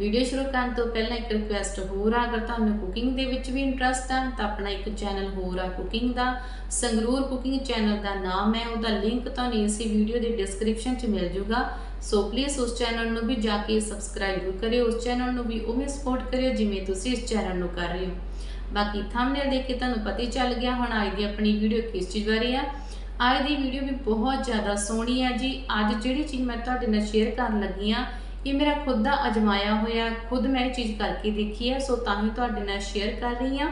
Video ਸ਼ੁਰੂ ਕਰਨ ਤੋਂ ਪਹਿਲਾਂ ਇੱਕ ਰਿਕੁਐਸਟ ਹੋਰ ਆ, ਅਗਰ ਤੁਹਾਨੂੰ ਕੁਕਿੰਗ ਦੇ ਵਿੱਚ ਵੀ ਇੰਟਰਸਟ ਆ, ਤਾਂ ਆਪਣਾ ਇੱਕ ਚੈਨਲ ਹੋਰ ਆ ਕੁਕਿੰਗ ਦਾ, ਸੰਗਰੂਰ ਕੁਕਿੰਗ ਚੈਨਲ ਦਾ ਨਾਮ ਹੈ, ਉਹਦਾ ਲਿੰਕ ਤੁਹਾਨੂੰ ਇਸੇ ਵੀਡੀਓ ਦੇ ਡਿਸਕ੍ਰਿਪਸ਼ਨ 'ਚ ਮਿਲ ਜੂਗਾ। ਸੋ ਪਲੀਜ਼ ਉਸ ਚੈਨਲ ਨੂੰ ਵੀ ਜਾ ਕੇ ਸਬਸਕ੍ਰਾਈਬ ਜ਼ਰੂਰ ਕਰਿਓ, ਉਸ ਚੈਨਲ ਨੂੰ ਵੀ ਉਵੇਂ ਸਪੋਰਟ ਕਰਿਓ ਜਿਵੇਂ ਤੁਸੀਂ ਇਸ ਚੈਨਲ ਨੂੰ ਕਰ ਰਹੇ ਹੋ। ਬਾਕੀ ਥੰਬਨੇਲ ਦੇਖ ਕੇ ਤੁਹਾਨੂੰ ਪਤਾ ਹੀ ਚੱਲ ਗਿਆ, ਹੁਣ ਅੱਜ ਦੀ ਆਪਣੀ ਵੀਡੀਓ ਕਿਸ ਚੀਜ਼ ਬਾਰੇ ਆ। ਅੱਜ ਦੀ ਵੀਡੀਓ ਵੀ ਬਹੁਤ ਜ਼ਿਆਦਾ ਸੋਹਣੀ ਹੈ ਜੀ। ਅੱਜ ਜਿਹੜੀ ਚੀਜ਼ ਮੈਂ ਤੁਹਾਡੇ ਨਾਲ ਸ਼ੇਅਰ ਕਰਨ ਲੱਗੀ ਆ ਇਹ ਮੇਰਾ ਖੁਦ ਦਾ ਅਜਮਾਇਆ ਹੋਇਆ, ਖੁਦ ਮੈਂ ਇਹ ਚੀਜ਼ ਕਰਕੇ ਦੇਖੀ ਹੈ ਸੋ ਤਾਂ ਹੀ ਤੁਹਾਡੇ ਨਾਲ ਸ਼ੇਅਰ ਕਰ ਰਹੀ ਹਾਂ।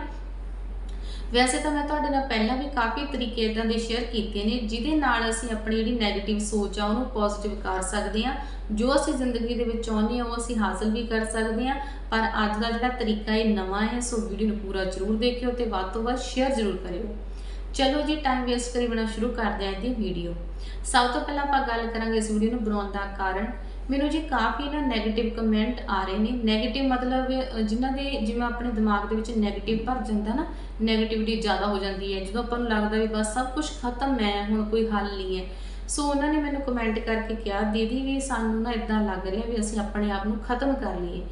ਵੈਸੇ ਤਾਂ ਮੈਂ ਤੁਹਾਡੇ ਨਾਲ ਪਹਿਲਾਂ ਵੀ ਕਾਫੀ ਤਰੀਕੇ ਇਦਾਂ ਦੇ ਸ਼ੇਅਰ ਕੀਤੇ ਨੇ, ਜਿਹਦੇ ਨਾਲ ਅਸੀਂ ਆਪਣੀ ਜਿਹੜੀ 네ਗੇਟਿਵ ਸੋਚ ਆ, ਉਹਨੂੰ ਪੋਜ਼ਿਟਿਵ ਕਰ ਸਕਦੇ ਹਾਂ। ਜੋ ਅਸੀਂ ਜ਼ਿੰਦਗੀ ਦੇ ਵਿੱਚ ਚਾਹੁੰਦੇ ਹਾਂ, ਉਹ ਅਸੀਂ ਹਾਸਲ ਵੀ ਕਰ ਸਕਦੇ ਹਾਂ। ਪਰ ਅੱਜ ਦਾ ਜਿਹੜਾ ਤਰੀਕਾ ਇਹ ਨਵਾਂ ਹੈ, ਸੋ ਵੀਡੀਓ ਨੂੰ ਪੂਰਾ ਜ਼ਰੂਰ ਦੇਖਿਓ ਤੇ ਵੱਧ ਤੋਂ ਵੱਧ ਸ਼ੇਅਰ ਜ਼ਰੂਰ ਕਰਿਓ। ਚਲੋ ਜੀ ਟਾਈਮ ਵੇਸਟ ਕਰੀ ਬਣਾ ਸ਼ੁਰੂ ਕਰਦੇ ਹਾਂ ਇਹਦੀ ਵੀਡੀਓ ਸਭ ਤੋਂ ਪਹਿਲਾਂ ਆਪਾਂ ਗੱਲ ਕਰਾਂਗੇ ਇਸ ਵੀਡੀਓ ਨੂੰ ਬਣਾਉਣ ਦਾ ਕਾਰਨ। ਮੈਨੂੰ ਜੀ ਕਾਫੀ ਨਾ ਨੈਗੇਟਿਵ ਕਮੈਂਟ ਆ ਰਹੇ ਨੇ। ਨੈਗੇਟਿਵ ਮਤਲਬ ਜਿਨ੍ਹਾਂ ਦੇ, ਜਿਵੇਂ ਆਪਣੇ ਦਿਮਾਗ ਦੇ ਵਿੱਚ ਨੈਗੇਟਿਵ ਭਰ ਜਾਂਦਾ ਨਾ ਨੈਗੇਟਿਵਿਟੀ ਜ਼ਿਆਦਾ ਹੋ ਜਾਂਦੀ ਹੈ। ਜਦੋਂ ਆਪਾਂ ਨੂੰ ਲੱਗਦਾ ਵੀ ਬਸ ਸਭ ਕੁਝ ਖਤਮ ਹੈ, ਹੁਣ ਕੋਈ ਹੱਲ ਨਹੀਂ ਹੈ। ਸੋ ਉਹਨਾਂ ਨੇ ਮੈਨੂੰ ਕਮੈਂਟ ਕਰਕੇ ਕਿਹਾ, ਦੀਦੀ, ਵੀ ਸਾਨੂੰ ਨਾ ਇਦਾਂ ਲੱਗ ਰਿਹਾ ਵੀ ਅਸੀਂ ਆਪਣੇ ਆਪ ਨੂੰ ਖਤਮ ਕਰ ਲਈਏ।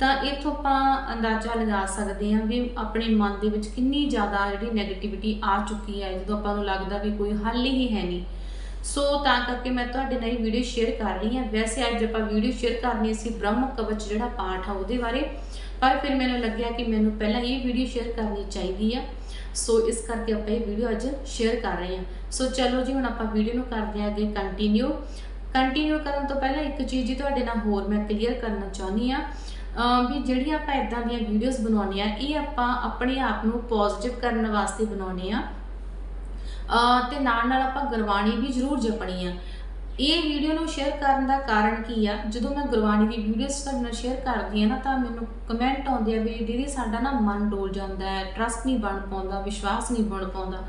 ਤਾਂ ਇਥੋਂ ਆਪਾਂ ਅੰਦਾਜ਼ਾ ਲਗਾ ਸਕਦੇ ਹਾਂ ਵੀ ਆਪਣੇ ਮਨ ਦੇ ਵਿੱਚ ਕਿੰਨੀ ਜ਼ਿਆਦਾ ਜਿਹੜੀ ਨੈਗੇਟਿਵਿਟੀ ਆ ਚੁੱਕੀ ਹੈ। ਜਦੋਂ ਆਪਾਂ ਨੂੰ ਲੱਗਦਾ ਵੀ ਕੋਈ ਹੱਲ ਹੀ ਹੈ ਨਹੀਂ ਸੋ ਤਾਂ ਕਰਕੇ ਮੈਂ ਤੁਹਾਡੇ ਨਾਲ ਇਹ ਵੀਡੀਓ ਸ਼ੇਅਰ ਕਰ ਰਹੀ ਹਾਂ। ਵੈਸੇ ਅੱਜ ਆਪਾਂ ਵੀਡੀਓ ਸ਼ੇਅਰ ਕਰਨੀ ਸੀ ਬ੍ਰਹਮ ਕਵਚ ਜਿਹੜਾ ਪਾਠ ਆ ਉਹਦੇ ਬਾਰੇ, ਪਰ ਫਿਰ ਮੈਨੂੰ ਲੱਗਿਆ ਕਿ ਮੈਨੂੰ ਪਹਿਲਾਂ ਇਹ ਵੀਡੀਓ ਸ਼ੇਅਰ ਕਰਨੀ ਚਾਹੀਦੀ ਆ। ਸੋ ਇਸ ਕਰਕੇ ਆਪਾਂ ਇਹ ਵੀਡੀਓ ਅੱਜ ਸ਼ੇਅਰ ਕਰ ਰਹੇ ਹਾਂ। ਸੋ ਚਲੋ ਜੀ, ਹੁਣ ਆਪਾਂ ਵੀਡੀਓ ਨੂੰ ਕਰਦੇ ਹਾਂ ਅੱਗੇ ਕੰਟੀਨਿਊ ਕੰਟੀਨਿਊ ਕਰਨ ਤੋਂ ਪਹਿਲਾਂ ਇੱਕ ਚੀਜ਼ ਜੀ ਤੁਹਾਡੇ ਨਾਲ ਹੋਰ ਮੈਂ ਕਲੀਅਰ ਕਰਨਾ ਚਾਹੁੰਦੀ ਆ ਵੀ ਜਿਹੜੀਆਂ ਆਪਾਂ ਇਦਾਂ ਦੀਆਂ ਵੀਡੀਓਜ਼ ਬਣਾਉਂਦੇ ਆ ਇਹ ਆਪਾਂ ਆਪਣੇ ਆਪ ਨੂੰ ਪੋਜ਼ਿਟਿਵ ਕਰਨ ਵਾਸਤੇ ਬਣਾਉਂਦੇ ਆ ਤੇ ਨਾਲ ਨਾਲ ਆਪਾਂ ਗੁਰਬਾਣੀ ਵੀ ਜ਼ਰੂਰ ਜਪਣੀ ਆ। ਇਹ ਵੀਡੀਓ ਨੂੰ ਸ਼ੇਅਰ ਕਰਨ ਦਾ ਕਾਰਨ ਕੀ ਆ? ਜਦੋਂ ਮੈਂ ਗੁਰਬਾਣੀ ਦੀ ਵੀਡੀਓਜ਼ ਤੁਹਾਡੇ ਨਾਲ ਸ਼ੇਅਰ ਕਰਦੀ ਆ ਨਾ, ਤਾਂ ਮੈਨੂੰ ਕਮੈਂਟ ਆਉਂਦੇ ਆ ਵੀ ਦੀਦੀ ਸਾਡਾ ਨਾ ਮਨ ਡੋਲ ਜਾਂਦਾ ਹੈ ਟਰਸਟ ਨਹੀਂ ਬਣ ਪਾਉਂਦਾ, ਵਿਸ਼ਵਾਸ ਨਹੀਂ ਬਣ ਪਾਉਂਦਾ।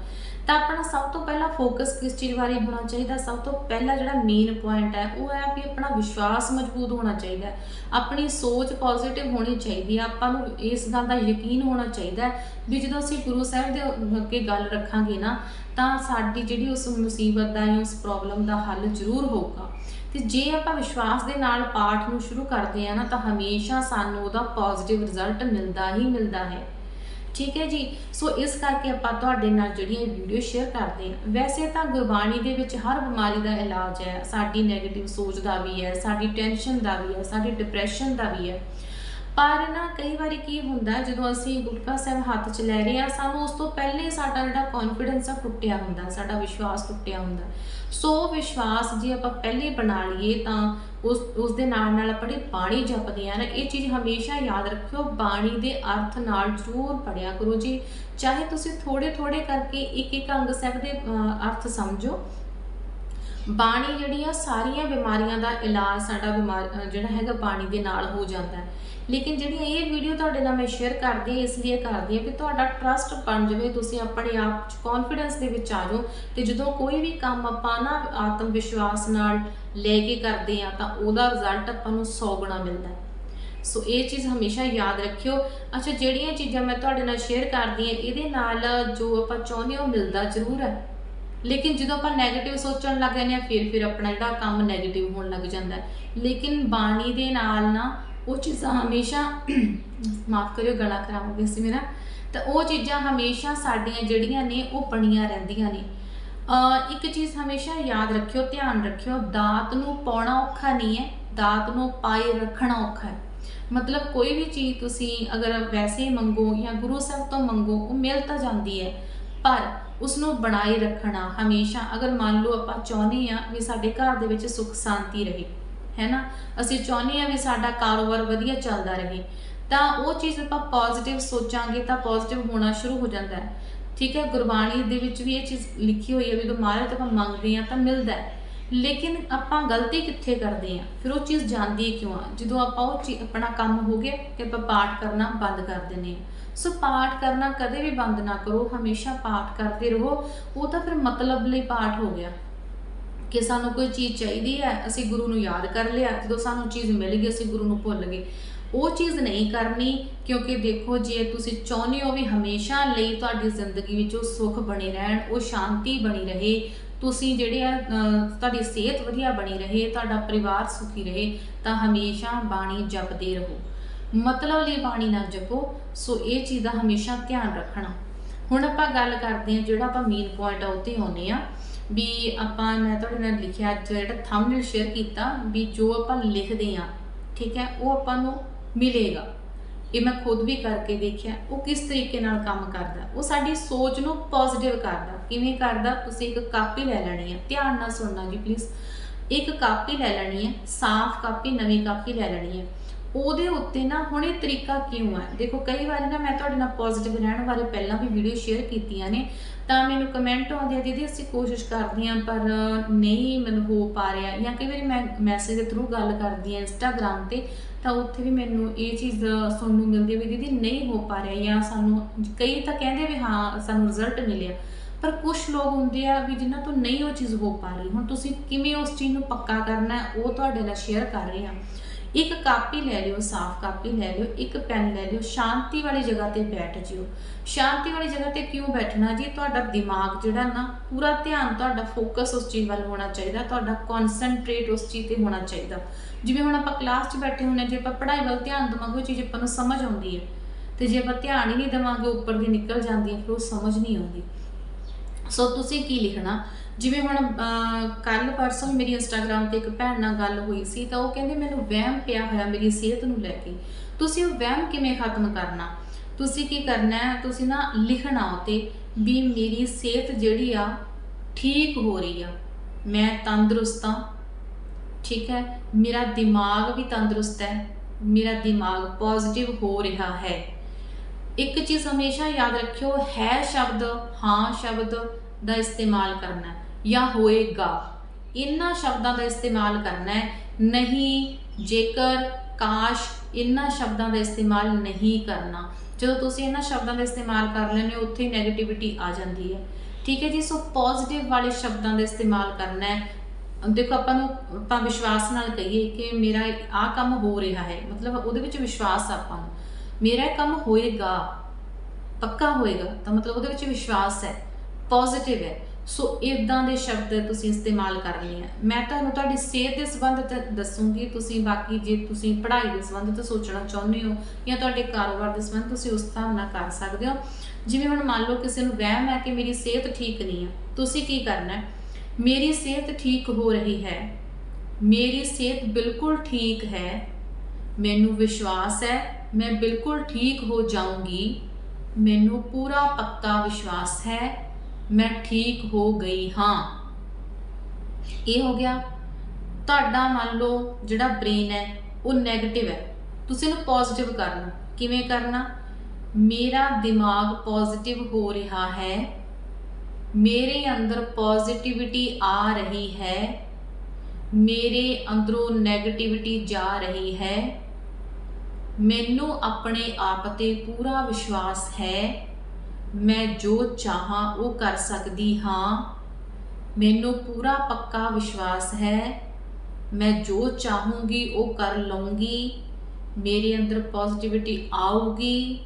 ਤਾਂ ਆਪਣਾ ਸਭ ਤੋਂ ਪਹਿਲਾਂ ਫੋਕਸ ਕਿਸ ਚੀਜ਼ ਬਾਰੇ ਹੋਣਾ ਚਾਹੀਦਾ? ਸਭ ਤੋਂ ਪਹਿਲਾ ਜਿਹੜਾ ਮੇਨ ਪੁਆਇੰਟ ਹੈ, ਉਹ ਹੈ ਵੀ ਆਪਣਾ ਵਿਸ਼ਵਾਸ ਮਜ਼ਬੂਤ ਹੋਣਾ ਚਾਹੀਦਾ ਆਪਣੀ ਸੋਚ ਪੋਜ਼ਿਟਿਵ ਹੋਣੀ ਚਾਹੀਦੀ ਹੈ। ਆਪਾਂ ਨੂੰ ਇਸ ਗੱਲ ਦਾ ਯਕੀਨ ਹੋਣਾ ਚਾਹੀਦਾ ਵੀ ਜਦੋਂ ਅਸੀਂ ਗੁਰੂ ਸਾਹਿਬ ਦੇ ਅੱਗੇ ਗੱਲ ਰੱਖਾਂਗੇ ਨਾ, ਤਾਂ ਸਾਡੀ ਜਿਹੜੀ ਉਸ ਮੁਸੀਬਤ ਦਾ ਜਾਂ ਉਸ ਪ੍ਰੋਬਲਮ ਦਾ ਹੱਲ ਜ਼ਰੂਰ ਹੋਊਗਾ। ਤੇ ਜੇ ਆਪਾਂ ਵਿਸ਼ਵਾਸ ਦੇ ਨਾਲ ਪਾਠ ਨੂੰ ਸ਼ੁਰੂ ਕਰਦੇ ਆ ਨਾ, ਤਾਂ ਹਮੇਸ਼ਾ ਸਾਨੂੰ ਉਹਦਾ ਪੋਜ਼ਿਟਿਵ ਰਿਜ਼ਲਟ ਮਿਲਦਾ ਹੀ ਮਿਲਦਾ ਹੈ। ਠੀਕ ਹੈ ਜੀ? ਸੋ ਇਸ ਕਰਕੇ ਆਪਾਂ ਤੁਹਾਡੇ ਨਾਲ ਜਿਹੜੀਆਂ ਵੀਡੀਓ ਸ਼ੇਅਰ ਕਰਦੇ ਹਾਂ, ਵੈਸੇ ਤਾਂ ਗੁਰਬਾਣੀ ਦੇ ਵਿੱਚ ਹਰ ਬਿਮਾਰੀ ਦਾ ਇਲਾਜ ਹੈ, ਸਾਡੀ 네ਗੇਟਿਵ ਸੋਚ ਦਾ ਵੀ ਹੈ, ਸਾਡੀ ਟੈਨਸ਼ਨ ਦਾ ਵੀ ਹੈ, ਸਾਡੀ ਡਿਪਰੈਸ਼ਨ ਦਾ ਵੀ ਹੈ। ਪਰ ਨਾ ਕਈ ਵਾਰੀ ਕੀ ਹੁੰਦਾ, ਜਦੋਂ ਅਸੀਂ ਗੁਟਕਾ ਸਾਹਿਬ ਹੱਥ 'ਚ ਲੈ ਰਹੇ ਆ ਸਾਨੂੰ ਉਸ ਤੋਂ ਪਹਿਲੇ ਸਾਡਾ ਜਿਹੜਾ ਕੌਨਫੀਡੈਂਸ ਆ ਟੁੱਟਿਆ ਹੁੰਦਾ, ਸਾਡਾ ਵਿਸ਼ਵਾਸ ਟੁੱਟਿਆ ਹੁੰਦਾ। ਸੋ ਵਿਸ਼ਵਾਸ ਜੇ ਆਪਾਂ ਪਹਿਲੇ ਬਣਾ ਲਈਏ ਤਾਂ ਉਸ ਉਸ ਦੇ ਨਾਲ ਨਾਲ ਆਪਾਂ ਬਾਣੀ ਜਪਦੇ ਆ ਨਾ, ਇਹ ਚੀਜ਼ ਹਮੇਸ਼ਾ ਯਾਦ ਰੱਖਿਓ, ਬਾਣੀ ਦੇ ਅਰਥ ਨਾਲ ਜ਼ਰੂਰ ਪੜਿਆ ਕਰੋ ਜੀ। ਚਾਹੇ ਤੁਸੀਂ ਥੋੜੇ ਥੋੜੇ ਕਰਕੇ ਇੱਕ ਇੱਕ ਅੰਗ ਸਾਹਿਬ ਦੇ ਅਰਥ ਸਮਝੋ। ਬਾਣੀ ਜਿਹੜੀ ਆ ਸਾਰੀਆਂ ਬਿਮਾਰੀਆਂ ਦਾ ਇਲਾਜ ਸਾਡਾ ਬਿਮਾਰ ਜਿਹੜਾ ਹੈਗਾ ਬਾਣੀ ਦੇ ਨਾਲ ਹੋ ਜਾਂਦਾ ਹੈ। ਲੇਕਿਨ ਜਿਹੜੀ ਇਹ ਵੀਡੀਓ ਤੁਹਾਡੇ ਨਾਲ ਮੈਂ ਸ਼ੇਅਰ ਕਰਦੀ ਹਾਂ, ਇਸ ਲਈ ਕਰਦੀ ਹਾਂ ਕਿ ਤੁਹਾਡਾ ਟਰਸਟ ਬਣ ਜਾਵੇ, ਤੁਸੀਂ ਆਪਣੇ ਆਪ ਚ ਕੌਨਫੀਡੈਂਸ ਦੇ ਵਿੱਚ ਆ ਜਾਓ ਤੇ ਜਦੋਂ ਕੋਈ ਵੀ ਕੰਮ ਆਪਾਂ ਨਾ ਆਤਮ ਵਿਸ਼ਵਾਸ ਨਾਲ ਲੈ ਕੇ ਕਰਦੇ ਆ ਤਾਂ ਉਹਦਾ ਰਿਜ਼ਲਟ ਆਪਾਂ ਨੂੰ 100 ਗੁਣਾ ਮਿਲਦਾ ਹੈ। ਸੋ ਇਹ ਚੀਜ਼ ਹਮੇਸ਼ਾ ਯਾਦ ਰੱਖਿਓ। ਅੱਛਾ, ਜਿਹੜੀਆਂ ਚੀਜ਼ਾਂ ਮੈਂ ਤੁਹਾਡੇ ਨਾਲ ਸ਼ੇਅਰ ਕਰਦੀ ਹਾਂ, ਇਹਦੇ ਨਾਲ ਜੋ ਆਪਾਂ ਚਾਹੁੰਦੇ ਹਾਂ ਉਹ ਮਿਲਦਾ ਜ਼ਰੂਰ ਹੈ। ਲੇਕਿਨ ਜਦੋਂ ਆਪਾਂ 네ਗੇਟਿਵ ਸੋਚਣ ਲੱਗ ਜਾਂਦੇ ਆ ਫਿਰ ਫਿਰ ਆਪਣਾ ਜਿਹੜਾ ਕੰਮ 네ਗੇਟਿਵ ਹੋਣ ਲੱਗ ਜਾਂਦਾ ਲੇਕਿਨ ਬਾਣੀ ਦੇ ਨਾਲ ਨਾ ਉਹ ਚੀਜ਼ਾਂ ਹਮੇਸ਼ਾ ਮਾਫ ਕਰਿਓ, ਗਲਾ ਖਰਾਬ ਹੋ ਗਿਆ ਸੀ ਮੇਰਾ। ਤਾਂ ਉਹ ਚੀਜ਼ਾਂ ਹਮੇਸ਼ਾ ਸਾਡੀਆਂ ਜਿਹੜੀਆਂ ਨੇ, ਉਹ ਬਣੀਆਂ ਰਹਿੰਦੀਆਂ ਨੇ। ਇੱਕ ਚੀਜ਼ ਹਮੇਸ਼ਾ ਯਾਦ ਰੱਖਿਓ, ਧਿਆਨ ਰੱਖਿਓ, ਦਾਤ ਨੂੰ ਪਾਉਣਾ ਔਖਾ ਨਹੀਂ ਹੈ। ਦਾਤ ਨੂੰ ਪਾਏ ਰੱਖਣਾ ਔਖਾ ਹੈ। ਮਤਲਬ ਕੋਈ ਵੀ ਚੀਜ਼ ਤੁਸੀਂ ਅਗਰ ਵੈਸੇ ਮੰਗੋ ਜਾਂ ਗੁਰੂ ਸਾਹਿਬ ਤੋਂ ਮੰਗੋ, ਉਹ ਮਿਲ ਤਾਂ ਜਾਂਦੀ ਹੈ। ਪਰ ਉਸ ਨੂੰ ਬਣਾਏ ਰੱਖਣਾ। ਹਮੇਸ਼ਾ ਅਗਰ ਮੰਨ ਲਓ ਆਪਾਂ ਚਾਹੁੰਦੇ ਆ ਵੀ ਸਾਡੇ ਘਰ ਦੇ ਵਿੱਚ ਸੁੱਖ ਸ਼ਾਂਤੀ ਰਹੇ, ਹੈ ਨਾ? ਅਸੀਂ ਚਾਹੁੰਦੇ ਆ ਵੀ ਸਾਡਾ ਕਾਰੋਬਾਰ ਵਧੀਆ ਚੱਲਦਾ ਰਹੇ। ਤਾਂ ਉਹ ਚੀਜ਼ ਆਪਾਂ ਪੋਜ਼ਿਟਿਵ ਸੋਚਾਂਗੇ ਤਾਂ ਪੋਜ਼ਿਟਿਵ ਹੋਣਾ ਸ਼ੁਰੂ ਹੋ ਜਾਂਦਾ ਹੈ। ਠੀਕ ਹੈ, ਗੁਰਬਾਣੀ ਦੇ ਵਿੱਚ ਵੀ ਇਹ ਚੀਜ਼ ਲਿਖੀ ਹੋਈ ਹੈ ਵੀ ਜਦੋਂ ਮਹਾਰਾਜ ਤੋਂ ਆਪਾਂ ਮੰਗਦੇ ਆ ਤਾਂ ਮਿਲਦਾ ਹੈ। ਲੇਕਿਨ ਆਪਾਂ ਗਲਤੀ ਕਿੱਥੇ ਕਰਦੇ ਆ ਫਿਰ ਉਹ ਚੀਜ਼ ਜਾਂਦੀ ਕਿਉਂ ਆ? ਜਦੋਂ ਆਪਾਂ ਉਹ ਚੀ- ਆਪਣਾ ਕੰਮ ਹੋ ਗਿਆ ਤੇ ਆਪਾਂ ਪਾਠ ਕਰਨਾ ਬੰਦ ਕਰ ਦਿੰਦੇ ਆ ਸੋ ਪਾਠ ਕਰਨਾ ਕਦੇ ਵੀ ਬੰਦ ਨਾ ਕਰੋ, ਹਮੇਸ਼ਾ ਪਾਠ ਕਰਦੇ ਰਹੋ। ਉਹ ਤਾਂ ਫਿਰ ਮਤਲਬ ਲਈ ਪਾਠ ਹੋ ਗਿਆ। ਕਿ ਸਾਨੂੰ ਕੋਈ ਚੀਜ਼ ਚਾਹੀਦੀ ਹੈ, ਅਸੀਂ ਗੁਰੂ ਨੂੰ ਯਾਦ ਕਰ ਲਿਆ, ਜਦੋਂ ਸਾਨੂੰ ਚੀਜ਼ ਮਿਲ ਗਈ, ਅਸੀਂ ਗੁਰੂ ਨੂੰ ਭੁੱਲ ਗਏ। ਉਹ ਚੀਜ਼ ਨਹੀਂ ਕਰਨੀ, ਕਿਉਂਕਿ ਦੇਖੋ ਜੇ ਤੁਸੀਂ ਚਾਹੁੰਦੇ ਹੋ ਵੀ ਹਮੇਸ਼ਾ ਲਈ ਤੁਹਾਡੀ ਜ਼ਿੰਦਗੀ ਵਿੱਚ ਉਹ ਸੁੱਖ ਬਣੇ ਰਹਿਣ, ਉਹ ਸ਼ਾਂਤੀ ਬਣੀ ਰਹੇ ਤੁਸੀਂ ਜਿਹੜੇ ਆ ਤੁਹਾਡੀ ਸਿਹਤ ਵਧੀਆ ਬਣੀ ਰਹੇ, ਤੁਹਾਡਾ ਪਰਿਵਾਰ ਸੁਖੀ ਰਹੇ, ਤਾਂ ਹਮੇਸ਼ਾ ਬਾਣੀ ਜਪਦੇ ਰਹੋ। ਮਤਲਬ ਲਈ ਬਾਣੀ ਨਾ ਜਪੋ, ਸੋ ਇਹ ਚੀਜ਼ ਦਾ ਹਮੇਸ਼ਾ ਧਿਆਨ ਰੱਖਣਾ। ਹੁਣ ਆਪਾਂ ਗੱਲ ਕਰਦੇ ਹਾਂ, ਜਿਹੜਾ ਆਪਾਂ ਮੇਨ ਪੁਆਇੰਟ ਆ ਉੱਤੇ ਆਉਂਦੇ ਆ ਵੀ ਆਪਾਂ ਮੈਂ ਤੁਹਾਡੇ ਨਾਲ ਲਿਖਿਆ, ਜਿਹੜਾ ਥੰਬਨੇਲ ਸ਼ੇਅਰ ਕੀਤਾ ਵੀ ਜੋ ਆਪਾਂ ਲਿਖਦੇ ਆ ਠੀਕ ਹੈ, ਉਹ ਆਪਾਂ ਨੂੰ ਮਿਲੇਗਾ। ਇਹ ਮੈਂ ਖੁਦ ਵੀ ਕਰਕੇ ਦੇਖਿਆ, ਉਹ ਕਿਸ ਤਰੀਕੇ ਨਾਲ ਕੰਮ ਕਰਦਾ, ਉਹ ਸਾਡੀ ਸੋਚ ਨੂੰ ਪੋਜ਼ਿਟਿਵ ਕਰਦਾ, ਕਿਵੇਂ ਕਰਦਾ, ਤੁਸੀਂ ਇੱਕ ਕਾਪੀ ਲੈ ਲੈਣੀ ਹੈ ਧਿਆਨ ਨਾਲ ਸੁਣਨਾ ਜੀ ਪਲੀਜ਼ ਇੱਕ ਕਾਪੀ ਲੈ ਲੈਣੀ ਹੈ ਸਾਫ਼ ਕਾਪੀ ਨਵੀਂ ਕਾਪੀ ਲੈ ਲੈਣੀ ਹੈ ਉਹਦੇ ਉੱਤੇ ਨਾ ਹੁਣ ਇਹ ਤਰੀਕਾ ਕਿਉਂ ਹੈ ਦੇਖੋ, ਕਈ ਵਾਰੀ ਨਾ ਮੈਂ ਤੁਹਾਡੇ ਨਾਲ ਪੋਜ਼ਿਟਿਵ ਰਹਿਣ ਬਾਰੇ ਪਹਿਲਾਂ ਵੀ ਵੀਡੀਓ ਸ਼ੇਅਰ ਕੀਤੀਆਂ ਨੇ, ਤਾਂ ਮੈਨੂੰ ਕਮੈਂਟ ਆਉਂਦੇ ਆ, ਦੀਦੀ, ਅਸੀਂ ਕੋਸ਼ਿਸ਼ ਕਰਦੀ ਹਾਂ, ਪਰ ਨਹੀਂ ਮੈਨੂੰ ਹੋ ਪਾ ਰਿਹਾ। ਜਾਂ ਕਈ ਵਾਰੀ ਮੈਂ ਮੈਸੇਜ ਦੇ ਥਰੂ ਗੱਲ ਕਰਦੀ ਹਾਂ ਇੰਸਟਾਗ੍ਰam ਤੇ, ਤਾਂ ਉੱਥੇ ਵੀ ਮੈਨੂੰ ਇਹ ਚੀਜ਼ ਸੁਣਨ ਨੂੰ ਮਿਲਦੀ ਹੈ ਵੀ, ਦੀਦੀ, ਨਹੀਂ ਹੋ ਪਾ ਰਿਹਾ। ਜਾਂ ਸਾਨੂੰ ਕਈ ਤਾਂ ਕਹਿੰਦੇ ਵੀ, ਹਾਂ, ਸਾਨੂੰ ਰਿਜ਼ਲਟ ਮਿਲਿਆ। ਪਰ ਕੁਝ ਲੋਕ ਹੁੰਦੇ ਆ ਵੀ ਜਿਨ੍ਹਾਂ ਤੋਂ ਨਹੀਂ ਉਹ ਚੀਜ਼ ਹੋ ਪਾ ਰਹੀ। ਹੁਣ ਤੁਸੀਂ ਕਿਵੇਂ ਉਸ ਚੀਜ਼ ਨੂੰ ਪੱਕਾ ਕਰਨਾ, ਉਹ ਤੁਹਾਡੇ ਨਾਲ ਸ਼ੇਅਰ ਕਰ ਰਹੇ ਹਾਂ। ਇੱਕ ਕਾਪੀ ਲੈ ਲਿਓ, ਸਾਫ਼ ਕਾਪੀ ਲੈ ਲਿਓ, ਇੱਕ ਪੈਨ ਲੈ ਲਿਓ, ਸ਼ਾਂਤੀ ਵਾਲੀ ਜਗ੍ਹਾ ਤੇ ਬੈਠ ਜਿਓ। ਸ਼ਾਂਤੀ ਵਾਲੀ ਜਗ੍ਹਾ ਤੇ ਕਿਉਂ ਬੈਠਣਾ ਜੀ? ਤੁਹਾਡਾ ਦਿਮਾਗ ਜਿਹੜਾ ਨਾ, ਪੂਰਾ ਧਿਆਨ ਤੁਹਾਡਾ ਫੋਕਸ ਉਸ ਚੀਜ਼ ਵੱਲ ਹੋਣਾ ਚਾਹੀਦਾ, ਤੁਹਾਡਾ ਕਨਸੈਂਟਰੇਟ ਉਸ ਚੀਜ਼ ਤੇ ਹੋਣਾ ਚਾਹੀਦਾ। ਜਿਵੇਂ ਹੁਣ ਆਪਾਂ ਕਲਾਸ 'ਚ ਬੈਠੇ ਹੁੰਨੇ ਜੇ ਆਪਾਂ ਪੜ੍ਹਾਈ ਵੱਲ ਧਿਆਨ ਦੇਵਾਂਗੇ, ਉਹ ਚੀਜ਼ ਆਪਾਂ ਨੂੰ ਸਮਝ ਆਉਂਦੀ ਹੈ। ਤੇ ਜੇ ਆਪਾਂ ਧਿਆਨ ਹੀ ਨਹੀਂ ਦੇਵਾਂਗੇ, ਉੱਪਰ ਦੀ ਨਿਕਲ ਜਾਂਦੀ ਹੈ, ਫਿਰ ਉਹ ਸਮਝ ਨਹੀਂ ਆਉਂਦੀ। ਸੋ ਤੁਸੀਂ ਕੀ ਲਿਖਣਾ? ਜਿਵੇਂ ਹੁਣ ਕੱਲ ਪਰਸੋਂ ਮੇਰੀ ਇੰਸਟਾਗ੍ਰam ਤੇ ਇੱਕ ਭੈਣ ਨਾਲ ਗੱਲ ਹੋਈ ਸੀ ਤਾਂ ਉਹ ਕਹਿੰਦੇ ਮੈਨੂੰ ਵਹਿਮ ਪਿਆ ਹੋਇਆ ਮੇਰੀ ਸਿਹਤ ਨੂੰ ਲੈ ਕੇ। ਤੁਸੀਂ ਉਹ ਵਹਿਮ ਕਿਵੇਂ ਖਤਮ ਕਰਨਾ? ਤੁਸੀਂ ਕੀ ਕਰਨਾ ਹੈ? ਤੁਸੀਂ ਨਾ ਲਿਖਣਾ ਉਤੇ ਵੀ ਮੇਰੀ ਸਿਹਤ ਜਿਹੜੀ ਆ, ਠੀਕ ਹੋ ਰਹੀ ਆ। ਮੈਂ ਤੰਦਰੁਸਤ ਹਾਂ। ਠੀਕ ਹੈ? ਮੇਰਾ ਦਿਮਾਗ ਵੀ ਤੰਦਰੁਸਤ ਹੈ। ਮੇਰਾ ਦਿਮਾਗ ਪੋਜ਼ਿਟਿਵ ਹੋ ਰਿਹਾ ਹੈ। ਇੱਕ ਚੀਜ਼ ਹਮੇਸ਼ਾ ਯਾਦ ਰੱਖਿਓ, ਹੈ ਸ਼ਬਦ, ਹਾਂ ਸ਼ਬਦ ਦਾ ਇਸਤੇਮਾਲ ਕਰਨਾ ਜਾਂ ਹੋਏਗਾ। ਇਹਨਾਂ ਸ਼ਬਦਾਂ ਦਾ ਇਸਤੇਮਾਲ ਕਰਨਾ ਹੈ। ਨਹੀਂ, ਜੇਕਰ, ਕਾਸ਼, ਇਹਨਾਂ ਸ਼ਬਦਾਂ ਦਾ ਇਸਤੇਮਾਲ ਨਹੀਂ ਕਰਨਾ। ਜਦੋਂ ਤੁਸੀਂ ਇਹਨਾਂ ਸ਼ਬਦਾਂ ਦਾ ਇਸਤੇਮਾਲ ਕਰ ਲੈਂਦੇ ਹੋ, ਉੱਥੇ ਨੈਗੇਟਿਵਿਟੀ ਆ ਜਾਂਦੀ ਹੈ। ਠੀਕ ਹੈ ਜੀ? ਸੋ ਪੋਜ਼ਿਟਿਵ ਵਾਲੇ ਸ਼ਬਦਾਂ ਦਾ ਇਸਤੇਮਾਲ ਕਰਨਾ ਹੈ। ਦੇਖੋ, ਆਪਾਂ ਨੂੰ ਆਪਾਂ ਵਿਸ਼ਵਾਸ ਨਾਲ ਕਹੀਏ ਕਿ ਮੇਰਾ ਆਹ ਕੰਮ ਹੋ ਰਿਹਾ ਹੈ। ਮਤਲਬ ਉਹਦੇ ਵਿੱਚ ਵਿਸ਼ਵਾਸ ਆਪਾਂ ਨੂੰ। ਮੇਰਾ ਕੰਮ ਹੋਏਗਾ, ਪੱਕਾ ਹੋਏਗਾ, ਤਾਂ ਮਤਲਬ ਉਹਦੇ ਵਿੱਚ ਵਿਸ਼ਵਾਸ ਹੈ ਪੋਜ਼ਿਟਿਵ ਹੈ। ਸੋ ਇਦਾਂ ਦੇ ਸ਼ਬਦ ਤੁਸੀਂ ਇਸਤੇਮਾਲ ਕਰਨੇ ਆ। ਮੈਂ ਤੁਹਾਨੂੰ ਤੁਹਾਡੀ ਸਿਹਤ ਦੇ ਸੰਬੰਧ ਤੇ ਦੱਸੂਗੀ। ਤੁਸੀਂ ਬਾਕੀ ਜੇ ਤੁਸੀਂ ਪੜ੍ਹਾਈ ਦੇ ਸੰਬੰਧ ਤੇ ਸੋਚਣਾ ਚਾਹੁੰਦੇ ਹੋ ਜਾਂ ਤੁਹਾਡੇ ਕਾਰੋਬਾਰ ਦੇ ਸੰਬੰਧ, ਤੁਸੀਂ ਉਸ ਹਿਸਾਬ ਨਾਲ ਕਰ ਸਕਦੇ ਹੋ। ਜਿਵੇਂ ਹੁਣ ਮੰਨ ਲਓ ਕਿਸੇ ਨੂੰ ਵਹਿਮ ਹੈ ਕਿ ਮੇਰੀ ਸਿਹਤ ਠੀਕ ਨਹੀਂ ਹੈ ਤੁਸੀਂ ਕੀ ਕਰਨਾ ਹੈ? ਮੇਰੀ ਸਿਹਤ ਠੀਕ ਹੋ ਰਹੀ ਹੈ, ਮੇਰੀ ਸਿਹਤ ਬਿਲਕੁਲ ਠੀਕ ਹੈ, ਮੈਨੂੰ ਵਿਸ਼ਵਾਸ ਹੈ, ਮੈਂ ਬਿਲਕੁਲ ਠੀਕ ਹੋ ਜਾਊਂਗੀ, ਮੈਨੂੰ ਪੂਰਾ ਪੱਕਾ ਵਿਸ਼ਵਾਸ ਹੈ ਮੈਂ ਠੀਕ ਹੋ ਗਈ ਹਾਂ। ਇਹ ਹੋ ਗਿਆ, ਤੁਹਾਡਾ ਮੰਨ ਲਓ ਜਿਹੜਾ ਬ੍ਰੇਨ ਹੈ, ਉਹ 네ਗੇਟਿਵ ਹੈ। ਤੁਸੀਂ ਇਹਨੂੰ ਪੋਜ਼ਿਟਿਵ ਕਰਨਾ। ਕਿਵੇਂ ਕਰਨਾ? ਮੇਰਾ ਦਿਮਾਗ ਪੋਜ਼ਿਟਿਵ ਹੋ ਰਿਹਾ ਹੈ। ਮੇਰੇ ਅੰਦਰ ਪੋਜ਼ਿਟਿਵਿਟੀ ਆ ਰਹੀ ਹੈ। ਮੇਰੇ ਅੰਦਰੋਂ 네ਗੇਟਿਵਿਟੀ ਜਾ ਰਹੀ ਹੈ। ਮੈਨੂੰ ਆਪਣੇ ਆਪ ਤੇ ਪੂਰਾ ਵਿਸ਼ਵਾਸ ਹੈ। ਮੈਂ ਜੋ ਚਾਹਾਂ ਉਹ ਕਰ ਸਕਦੀ ਹਾਂ। ਮੈਨੂੰ ਪੂਰਾ ਪੱਕਾ ਵਿਸ਼ਵਾਸ ਹੈ। ਮੈਂ ਜੋ ਚਾਹੂੰਗੀ ਉਹ ਕਰ ਲਵਾਂਗੀ ਮੇਰੇ ਅੰਦਰ ਪੋਜ਼ਿਟਿਵਿਟੀ ਆਊਗੀ।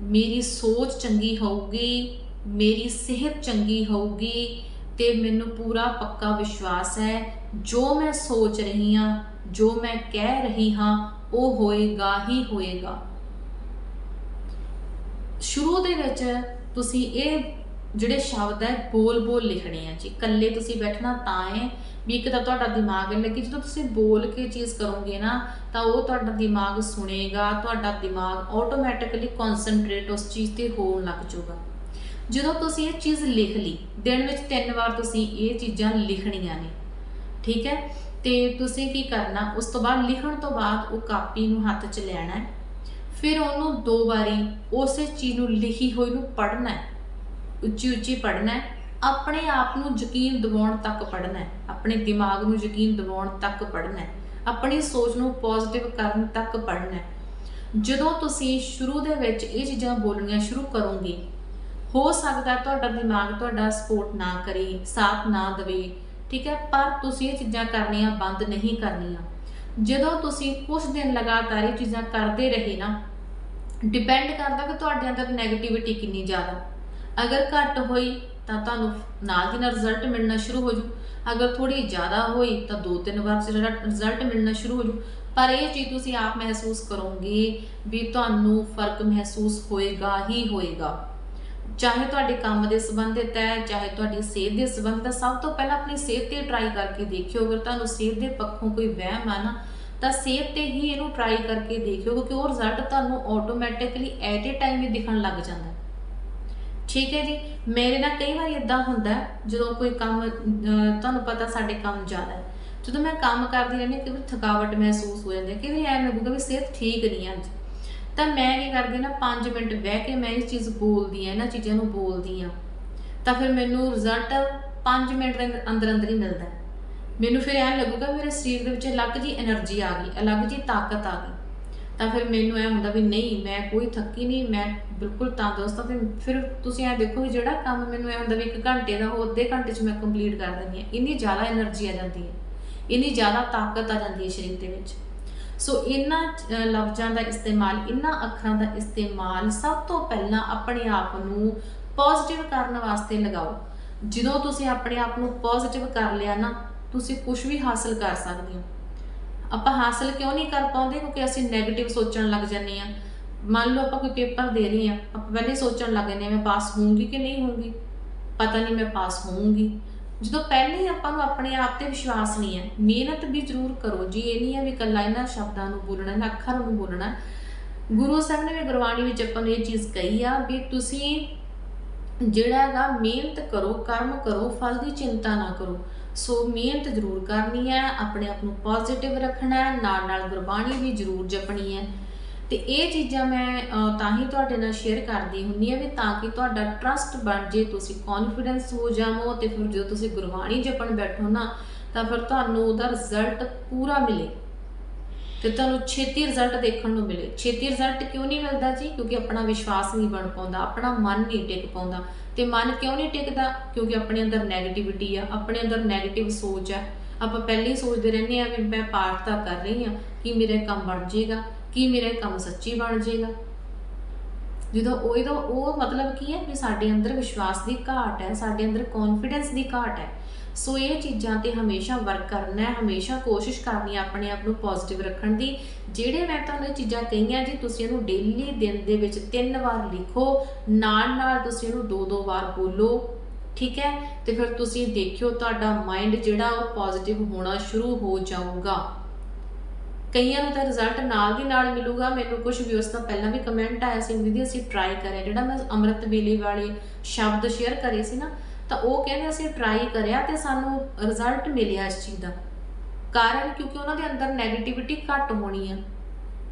ਮੇਰੀ ਸੋਚ ਚੰਗੀ ਹੋਊਗੀ। ਮੇਰੀ ਸਿਹਤ ਚੰਗੀ ਹੋਊਗੀ ਤੇ ਮੈਨੂੰ ਪੂਰਾ ਪੱਕਾ ਵਿਸ਼ਵਾਸ ਹੈ। ਜੋ ਮੈਂ ਸੋਚ ਰਹੀ ਹਾਂ, ਜੋ ਮੈਂ ਕਹਿ ਰਹੀ ਹਾਂ, ਉਹ ਹੋਏਗਾ ਹੀ ਹੋਏਗਾ। ਸ਼ੁਰੂ ਦੇ ਵਿੱਚ ਤੁਸੀਂ ਇਹ ਜਿਹੜੇ ਸ਼ਬਦ ਹੈ ਬੋਲ-ਬੋਲ ਲਿਖਣੇ ਆ ਜੀ। ਇਕੱਲੇ ਤੁਸੀਂ ਬੈਠਣਾ ਤਾਂ ਹੈ ਵੀ ਇੱਕ ਤਾਂ ਤੁਹਾਡਾ ਦਿਮਾਗ ਲੱਗੇ। ਜਦੋਂ ਤੁਸੀਂ ਬੋਲ ਕੇ ਚੀਜ਼ ਕਰੋਗੇ ਨਾ, ਤਾਂ ਉਹ ਤੁਹਾਡਾ ਦਿਮਾਗ ਸੁਣੇਗਾ, ਤੁਹਾਡਾ ਦਿਮਾਗ ਆਟੋਮੈਟਿਕਲੀ ਕਨਸੈਂਟਰੇਟ ਉਸ ਚੀਜ਼ ਤੇ ਹੋਣ ਲੱਗ ਜਾਊਗਾ। ਜਦੋਂ ਤੁਸੀਂ ਇਹ ਚੀਜ਼ ਲਿਖ ਲਈ, ਦਿਨ ਵਿੱਚ ਤਿੰਨ ਵਾਰ ਤੁਸੀਂ ਇਹ ਚੀਜ਼ਾਂ ਲਿਖਣੀਆਂ ਨੇ, ਠੀਕ ਹੈ? ਤੇ ਤੁਸੀਂ ਕੀ ਕਰਨਾ, ਉਸ ਤੋਂ ਬਾਅਦ ਲਿਖਣ ਤੋਂ ਬਾਅਦ ਉਹ ਕਾਪੀ ਨੂੰ ਹੱਥ 'ਚ ਲੈਣਾ ਹੈ। ਫਿਰ ਉਹਨੂੰ ਦੋ ਵਾਰੀ ਉਸੇ ਚੀਜ਼ ਨੂੰ ਲਿਖੀ ਹੋਈ ਨੂੰ ਪੜ੍ਹਨਾ ਹੈ। ਉੱਚੀ ਉੱਚੀ ਪੜ੍ਹਨਾ ਹੈ। ਆਪਣੇ ਆਪ ਨੂੰ ਯਕੀਨ ਦਿਵਾਉਣ ਤੱਕ ਪੜ੍ਹਨਾ ਹੈ। ਆਪਣੇ ਦਿਮਾਗ ਨੂੰ ਯਕੀਨ ਦਿਵਾਉਣ ਤੱਕ ਪੜ੍ਹਨਾ ਹੈ। ਆਪਣੀ ਸੋਚ ਨੂੰ ਪੋਜ਼ਿਟਿਵ ਕਰਨ ਤੱਕ ਪੜ੍ਹਨਾ ਹੈ। ਜਦੋਂ ਤੁਸੀਂ ਸ਼ੁਰੂ ਦੇ ਵਿੱਚ ਇਹ ਚੀਜ਼ਾਂ ਬੋਲਣੀਆਂ ਸ਼ੁਰੂ ਕਰੋਗੇ, ਹੋ ਸਕਦਾ ਤੁਹਾਡਾ ਦਿਮਾਗ ਤੁਹਾਡਾ ਸਪੋਰਟ ਨਾ ਕਰੇ, ਸਾਥ ਨਾ ਦੇਵੇ, ਠੀਕ ਹੈ? ਪਰ ਤੁਸੀਂ ਇਹ ਚੀਜ਼ਾਂ ਕਰਨੀਆਂ ਬੰਦ ਨਹੀਂ ਕਰਨੀਆਂ। ਜਦੋਂ ਤੁਸੀਂ ਕੁਝ ਦਿਨ ਲਗਾਤਾਰ ਇਹ ਚੀਜ਼ਾਂ ਕਰਦੇ ਰਹੇ ਨਾ ਡਿਪੈਂਡ ਕਰਦਾ ਕਿ ਤੁਹਾਡੇ ਅੰਦਰ 네ਗੇਟਿਵਿਟੀ ਕਿੰਨੀ ਜ਼ਿਆਦਾ। ਅਗਰ ਘੱਟ ਹੋਈ ਤਾਂ ਤੁਹਾਨੂੰ ਨਾਲ ਦੀ ਨਾਲ ਰਿਜ਼ਲਟ ਮਿਲਣਾ ਸ਼ੁਰੂ ਹੋ ਜੂ ਅਗਰ ਥੋੜੀ ਜ਼ਿਆਦਾ ਹੋਈ ਤਾਂ ਦੋ ਤਿੰਨ ਵਾਰ ਚ ਜਿਹੜਾ ਰਿਜ਼ਲਟ ਮਿਲਣਾ ਸ਼ੁਰੂ ਹੋ ਜੂ ਪਰ ਇਹ ਚੀਜ਼ ਤੁਸੀਂ ਆਪ ਮਹਿਸੂਸ ਕਰੋਗੇ ਵੀ ਤੁਹਾਨੂੰ ਫ਼ਰਕ ਮਹਿਸੂਸ ਹੋਏਗਾ ਹੀ ਹੋਏਗਾ। ਚਾਹੇ ਤੁਹਾਡੇ ਕੰਮ ਦੇ ਸੰਬੰਧਿਤ ਹੈ ਚਾਹੇ ਤੁਹਾਡੀ ਸਿਹਤ ਦੇ ਸੰਬੰਧਿਤ ਹੈ ਸਭ ਤੋਂ ਪਹਿਲਾਂ ਆਪਣੀ ਸਿਹਤ ਤੇ ਟਰਾਈ ਕਰਕੇ ਦੇਖਿਓ। ਅਗਰ ਤੁਹਾਨੂੰ ਸਿਹਤ ਦੇ ਪੱਖੋਂ ਕੋਈ ਵਹਿਮ ਆ ਨਾ ਤਾਂ ਸਿਹਤ ਤੇ ਹੀ ਇਹਨੂੰ ਟਰਾਈ ਕਰਕੇ ਦੇਖਿਓ ਕਿਉਂਕਿ ਉਹ ਰਿਜ਼ਲਟ ਤੁਹਾਨੂੰ ਆਟੋਮੈਟਿਕਲੀ ਐਟ ਏ ਟਾਈਮ ਹੀ ਦਿਖਣ ਲੱਗ ਜਾਂਦਾ। ਠੀਕ ਹੈ ਜੀ? ਮੇਰੇ ਨਾਲ ਕਈ ਵਾਰ ਇਦਾਂ ਹੁੰਦਾ ਜਦੋਂ ਕੋਈ ਕੰਮ ਤੁਹਾਨੂੰ ਪਤਾ ਸਾਡੇ ਕੰਮ ਜ਼ਿਆਦਾ ਹੈ ਜਦੋਂ ਮੈਂ ਕੰਮ ਕਰਦੀ ਰਹਿੰਦੀ ਹਾਂ, ਕਈ ਥਕਾਵਟ ਮਹਿਸੂਸ ਹੋ ਜਾਂਦੀ ਹੈ ਕਿ ਵੀ ਐਂ ਲੱਗੂਗਾ ਵੀ ਸਿਹਤ ਠੀਕ ਨਹੀਂ ਹੈ ਅੱਜ। ਤਾਂ ਮੈਂ ਕੀ ਕਰਦੀ ਨਾ 5 ਮਿੰਟ ਬਹਿ ਕੇ ਮੈਂ ਇਸ ਚੀਜ਼ ਬੋਲਦੀ ਆ ਇਹਨਾਂ ਚੀਜ਼ਾਂ ਨੂੰ ਬੋਲਦੀ ਆ ਤਾਂ ਫਿਰ ਮੈਨੂੰ ਰਿਜ਼ਲਟ 5 ਮਿੰਟ ਦੇ ਅੰਦਰ ਅੰਦਰ ਹੀ ਮਿਲਦਾ ਮੈਨੂੰ ਫਿਰ ਐਂ ਲੱਗੂਗਾ ਮੇਰੇ ਸਰੀਰ ਦੇ ਵਿੱਚ ਅਲੱਗ ਜੀ એનર્ਜੀ ਆ ਗਈ, ਅਲੱਗ ਜੀ ਤਾਕਤ ਆ ਗਈ। ਤਾਂ ਫਿਰ ਮੈਨੂੰ ਐ ਹੁੰਦਾ ਵੀ ਨਹੀਂ, ਮੈਂ ਕੋਈ ਥੱਕੀ ਨਹੀਂ, ਮੈਂ ਬਿਲਕੁਲ ਤੰਦਰੁਸਤ ਹਾਂ। ਤੇ ਫਿਰ ਤੁਸੀਂ ਐ ਦੇਖੋ ਜਿਹੜਾ ਕੰਮ ਮੈਨੂੰ ਇਹ ਹੁੰਦਾ ਵੀ 1 ਘੰਟੇ ਦਾ, ਉਹ ਅੱਧੇ ਘੰਟੇ 'ਚ ਮੈਂ ਕੰਪਲੀਟ ਕਰ ਦਿੰਦੀ ਹਾਂ। ਇੰਨੀ ਜ਼ਿਆਦਾ એનર્ਜੀ ਆ ਜਾਂਦੀ ਹੈ। ਇੰਨੀ ਜ਼ਿਆਦਾ ਤਾਕਤ ਆ ਜਾਂਦੀ ਹੈ ਸਰੀਰ ਦੇ ਵਿੱਚ। ਸੋ ਇਹਨਾਂ ਲਫ਼ਜ਼ਾਂ ਦਾ ਇਸਤੇਮਾਲ ਇਹਨਾਂ ਅੱਖਰਾਂ ਦਾ ਇਸਤੇਮਾਲ ਸਭ ਤੋਂ ਪਹਿਲਾਂ ਆਪਣੇ ਆਪ ਨੂੰ ਪੋਜ਼ਿਟਿਵ ਕਰਨ ਵਾਸਤੇ ਲਗਾਓ। ਜਦੋਂ ਤੁਸੀਂ ਆਪਣੇ ਆਪ ਨੂੰ ਪੋਜ਼ਿਟਿਵ ਕਰ ਲਿਆ ਨਾ, ਤੁਸੀਂ ਕੁਝ ਵੀ ਹਾਸਲ ਕਰ ਸਕਦੇ ਹੋ। ਆਪਾਂ ਹਾਸਲ ਕਿਉਂ ਨਹੀਂ ਕਰ ਪਾਉਂਦੇ? ਕਿਉਂਕਿ ਅਸੀਂ 네ਗੇਟਿਵ ਸੋਚਣ ਲੱਗ ਜਾਂਦੇ ਆ ਮੰਨ ਲਓ ਆਪਾਂ ਕੋਈ ਪੇਪਰ ਦੇ ਰਹੇ ਆ ਆਪਾਂ ਪਹਿਲੇ ਸੋਚਣ ਲੱਗ ਜਾਂਦੇ ਆ ਮੈਂ ਪਾਸ ਹੋਊਂਗੀ ਕਿ ਨਹੀਂ ਹੋਊਂਗੀ? ਪਤਾ ਨਹੀਂ ਮੈਂ ਪਾਸ ਹੋਊਂਗੀ। ਜਦੋਂ ਪਹਿਲੇ ਹੀ ਆਪਾਂ ਨੂੰ ਆਪਣੇ ਆਪ ਤੇ ਵਿਸ਼ਵਾਸ ਨਹੀਂ ਹੈ, ਮਿਹਨਤ ਵੀ ਜ਼ਰੂਰ ਕਰੋ, ਜੀ ਇਹ ਨਹੀਂ ਹੈ ਵੀ ਕੱਲਾ ਇਹਨਾਂ ਸ਼ਬਦਾਂ ਨੂੰ ਬੋਲਣਾ, ਇਹਨਾਂ ਅੱਖਰਾਂ ਨੂੰ ਬੋਲਣਾ, ਗੁਰੂ ਸਾਹਿਬ ਨੇ ਵੀ ਗੁਰਬਾਣੀ ਵਿੱਚ ਆਪਾਂ ਨੂੰ ਇਹ ਚੀਜ਼ ਕਹੀ ਆ ਵੀ ਤੁਸੀਂ ਜਿਹੜਾ ਹੈਗਾ ਮਿਹਨਤ ਕਰੋ, ਕਰਮ ਕਰੋ, ਫਲ ਦੀ ਚਿੰਤਾ ਨਾ ਕਰੋ। ਸੋ ਮਿਹਨਤ ਜ਼ਰੂਰ ਕਰਨੀ ਹੈ, ਆਪਣੇ ਆਪ ਨੂੰ ਪੋਜ਼ਿਟਿਵ ਰੱਖਣਾ ਹੈ ਨਾਲ ਨਾਲ ਗੁਰਬਾਣੀ ਵੀ ਜ਼ਰੂਰ ਜਪਣੀ ਹੈ। ਤੇ ਇਹ ਚੀਜ਼ਾਂ ਮੈਂ ਤਾਂ ਹੀ ਤੁਹਾਡੇ ਨਾਲ ਸ਼ੇਅਰ ਕਰਦੀ ਹੁੰਨੀ ਆ ਵੀ ਤਾਂ ਕਿ ਤੁਹਾਡਾ ਟਰਸਟ ਬਣ ਜੇ, ਤੁਸੀਂ ਕੌਨਫੀਡੈਂਸ ਹੋ ਜਾਵੋ ਤੇ ਫਿਰ ਜਦੋਂ ਤੁਸੀਂ ਗੁਰਬਾਣੀ ਜਪਣ ਬੈਠੋ ਨਾ, ਤਾਂ ਫਿਰ ਤੁਹਾਨੂੰ ਉਹਦਾ ਰਿਜ਼ਲਟ ਪੂਰਾ ਮਿਲੇ। ਤੇ ਤੁਹਾਨੂੰ ਛੇਤੀ ਰਿਜ਼ਲਟ ਦੇਖਣ ਨੂੰ ਮਿਲੇ। ਛੇਤੀ ਰਿਜ਼ਲਟ ਕਿਉਂ ਨਹੀਂ ਮਿਲਦਾ ਜੀ? ਕਿਉਂਕਿ ਆਪਣਾ ਵਿਸ਼ਵਾਸ ਨਹੀਂ ਬਣ ਪਾਉਂਦਾ, ਆਪਣਾ ਮਨ ਨਹੀਂ ਟਿਕ ਪਾਉਂਦਾ। ਤੇ ਮਨ ਕਿਉਂ ਨਹੀਂ ਟਿਕਦਾ? ਕਿਉਂਕਿ ਆਪਣੇ ਅੰਦਰ 네ਗੇਟਿਵਿਟੀ ਆ, ਆਪਣੇ ਅੰਦਰ 네ਗੇਟਿਵ ਸੋਚ ਆ। ਆਪਾਂ ਪਹਿਲੇ ਹੀ ਸੋਚਦੇ ਰਹਿੰਦੇ ਆ ਵੀ ਮੈਂ ਪਾਠ ਤਾਂ ਕਰ ਰਹੀ ਆ ਕਿ ਮੇਰਾ ਕੰਮ ਬਣ ਜਾਏਗਾ ਕੀ ਮੇਰਾ ਕੰਮ ਸੱਚੀ ਬਣ ਜਾਏਗਾ? ਜਦੋਂ ਉਹ ਇਹਦਾ ਉਹ ਮਤਲਬ ਕੀ ਹੈ ਵੀ ਸਾਡੇ ਅੰਦਰ ਵਿਸ਼ਵਾਸ ਦੀ ਘਾਟ ਹੈ, ਸਾਡੇ ਅੰਦਰ ਕੌਨਫੀਡੈਂਸ ਦੀ ਘਾਟ ਹੈ, ਸੋ ਇਹ ਚੀਜ਼ਾਂ ਤੇ ਹਮੇਸ਼ਾ ਵਰਕ ਕਰਨਾ ਹੈ, ਹਮੇਸ਼ਾ ਕੋਸ਼ਿਸ਼ ਕਰਨੀ ਹੈ ਆਪਣੇ ਆਪ ਨੂੰ ਪੋਜ਼ਿਟਿਵ ਰੱਖਣ ਦੀ। ਜਿਹੜੇ ਮੈਂ ਤੁਹਾਨੂੰ ਇਹ ਚੀਜ਼ਾਂ ਕਹੀਆਂ ਜੀ, ਤੁਸੀਂ ਇਹਨੂੰ ਡੇਲੀ ਦਿਨ ਦੇ ਵਿੱਚ ਤਿੰਨ ਵਾਰ ਲਿਖੋ, ਨਾਲ ਨਾਲ ਤੁਸੀਂ ਇਹਨੂੰ ਦੋ ਦੋ ਵਾਰ ਬੋਲੋ, ਠੀਕ ਹੈ? ਤੇ ਫਿਰ ਤੁਸੀਂ ਦੇਖਿਓ ਤੁਹਾਡਾ ਮਾਈਂਡ ਜਿਹੜਾ ਉਹ ਪੋਜ਼ਿਟਿਵ ਹੋਣਾ ਸ਼ੁਰੂ ਹੋ ਜਾਊਗਾ। ਕਈਆਂ ਨੂੰ ਤਾਂ ਰਿਜ਼ਲਟ ਨਾਲ ਦੀ ਨਾਲ ਮਿਲੂਗਾ। ਮੈਨੂੰ ਕੁਝ ਵੀ ਉਸ ਪਹਿਲਾਂ ਵੀ ਕਮੈਂਟ ਆਇਆ ਸੀ, ਦੀਦੀ, ਅਸੀਂ ਟਰਾਈ ਕਰਿਆ। ਜਿਹੜਾ ਮੈਂ ਅੰਮ੍ਰਿਤ ਵੇਲੇ ਵਾਲੇ ਸ਼ਬਦ ਸ਼ੇਅਰ ਕਰੇ ਸੀ ਨਾ, ਤਾਂ ਉਹ ਕਹਿੰਦੇ ਅਸੀਂ ਟਰਾਈ ਕਰਿਆ ਤੇ ਸਾਨੂੰ ਰਿਜ਼ਲਟ ਮਿਲਿਆ ਇਸ ਚੀਜ਼ ਦਾ। ਕਾਰਨ ਕਿਉਂਕਿ ਉਹਨਾਂ ਦੇ ਅੰਦਰ 네ਗੇਟਿਵਿਟੀ ਘੱਟ ਹੋਣੀ ਆ।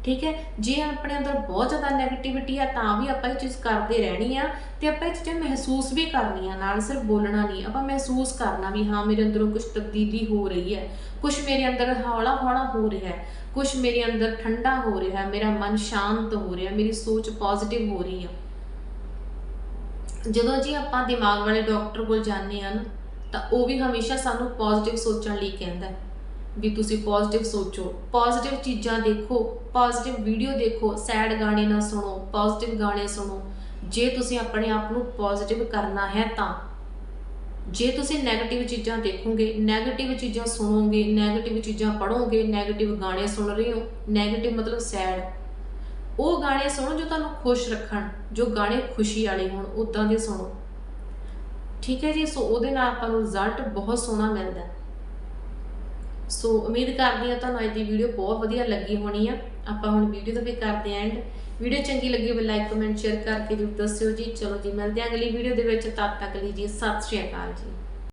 ਠੀਕ ਹੈ? ਜੇ ਆਪਣੇ ਅੰਦਰ ਬਹੁਤ ਜ਼ਿਆਦਾ 네ਗੇਟਿਵਿਟੀ ਆ, ਤਾਂ ਵੀ ਆਪਾਂ ਇਹ ਚੀਜ਼ ਕਰਦੇ ਰਹਿਣੀ ਆ ਤੇ ਆਪਾਂ ਇਹ ਚੀਜ਼ਾਂ ਮਹਿਸੂਸ ਵੀ ਕਰਨੀਆਂ, ਨਾਲ ਸਿਰਫ ਬੋਲਣਾ ਨਹੀਂ, ਆਪਾਂ ਮਹਿਸੂਸ ਕਰਨਾ ਵੀ ਹਾਂ, ਮੇਰੇ ਅੰਦਰੋਂ ਕੁਝ ਤਬਦੀਲੀ ਹੋ ਰਹੀ ਹੈ ਕੁਝ ਮੇਰੇ ਅੰਦਰ ਹੌਲਾ ਹੌਲਾ ਹੋ ਰਿਹਾ ਹੈ ਕੁਝ ਮੇਰੇ ਅੰਦਰ ਠੰਡਾ ਹੋ ਰਿਹਾ ਹੈ, ਮੇਰਾ ਮਨ ਸ਼ਾਂਤ ਹੋ ਰਿਹਾ ਮੇਰੀ ਸੋਚ ਪੋਜ਼ਿਟਿਵ ਹੋ ਰਹੀ ਹੈ ਜਦੋਂ ਜੀ ਆਪਾਂ ਦਿਮਾਗ ਵਾਲੇ ਡਾਕਟਰ ਕੋਲ ਜਾਂਦੇ ਆ ਨਾ, ਤਾਂ ਉਹ ਵੀ ਹਮੇਸ਼ਾ ਸਾਨੂੰ ਪੋਜ਼ਿਟਿਵ ਸੋਚਣ ਲਈ ਕਹਿੰਦਾ ਹੈ। ਵੀ ਤੁਸੀਂ ਪੋਜ਼ਿਟਿਵ ਸੋਚੋ ਪੋਜ਼ਿਟਿਵ ਚੀਜ਼ਾਂ ਦੇਖੋ ਪੋਜ਼ਿਟਿਵ ਵੀਡੀਓ ਦੇਖੋ ਸੈਡ ਗਾਣੇ ਨਾ ਸੁਣੋ ਪੋਜ਼ਿਟਿਵ ਗਾਣੇ ਸੁਣੋ। ਜੇ ਤੁਸੀਂ ਆਪਣੇ ਆਪ ਨੂੰ ਪੋਜ਼ਿਟਿਵ ਕਰਨਾ ਹੈ ਤਾਂ। ਜੇ ਤੁਸੀਂ ਨੈਗੇਟਿਵ ਚੀਜ਼ਾਂ ਦੇਖੋਗੇ ਨੈਗੇਟਿਵ ਚੀਜ਼ਾਂ ਸੁਣੋਗੇ ਨੈਗੇਟਿਵ ਚੀਜ਼ਾਂ ਪੜੋਗੇ ਨੈਗੇਟਿਵ ਗਾਣੇ ਸੁਣ ਰਹੇ ਹੋ ਨੈਗੇਟਿਵ ਮਤਲਬ ਸੈਡ ਉਹ ਗਾਣੇ ਸੁਣੋ ਜੋ ਤੁਹਾਨੂੰ ਖੁਸ਼ ਰੱਖਣ, ਜੋ ਗਾਣੇ ਖੁਸ਼ੀ ਵਾਲੇ ਹੋਣ ਉਦਾਂ ਦੇ ਸੁਣੋ। ਠੀਕ ਹੈ ਜੀ, ਸੋ ਉਹਦੇ ਨਾਲ ਆਪਾਂ ਨੂੰ ਰਿਜ਼ਲਟ ਬਹੁਤ ਸੋਹਣਾ ਮਿਲਦਾ। ਹੈ ਸੋ ਉਮੀਦ ਕਰਦੀ ਹਾਂ ਤੁਹਾਨੂੰ ਅੱਜ ਦੀ ਵੀਡੀਓ ਬਹੁਤ ਵਧੀਆ ਲੱਗੀ ਹੋਣੀ ਆ ਆਪਾਂ ਹੁਣ ਵੀਡੀਓ ਦਾ ਵੀ ਕਰਦੇ ਆਂ ਐਂਡ ਵੀਡੀਓ ਚੰਗੀ ਲੱਗੀ ਹੋਵੇ ਲਾਈਕ ਕਮੈਂਟ ਸ਼ੇਅਰ ਕਰਕੇ ਜਰੂਰ ਦੱਸਿਓ ਜੀ ਚਲੋ ਜੀ ਮਿਲਦੇ ਆਂ ਅਗਲੀ ਵੀਡੀਓ ਦੇ ਵਿੱਚ। ਤਦ ਤੱਕ ਲਈ ਜੀ ਸਤਿ ਸ਼੍ਰੀ ਅਕਾਲ ਜੀ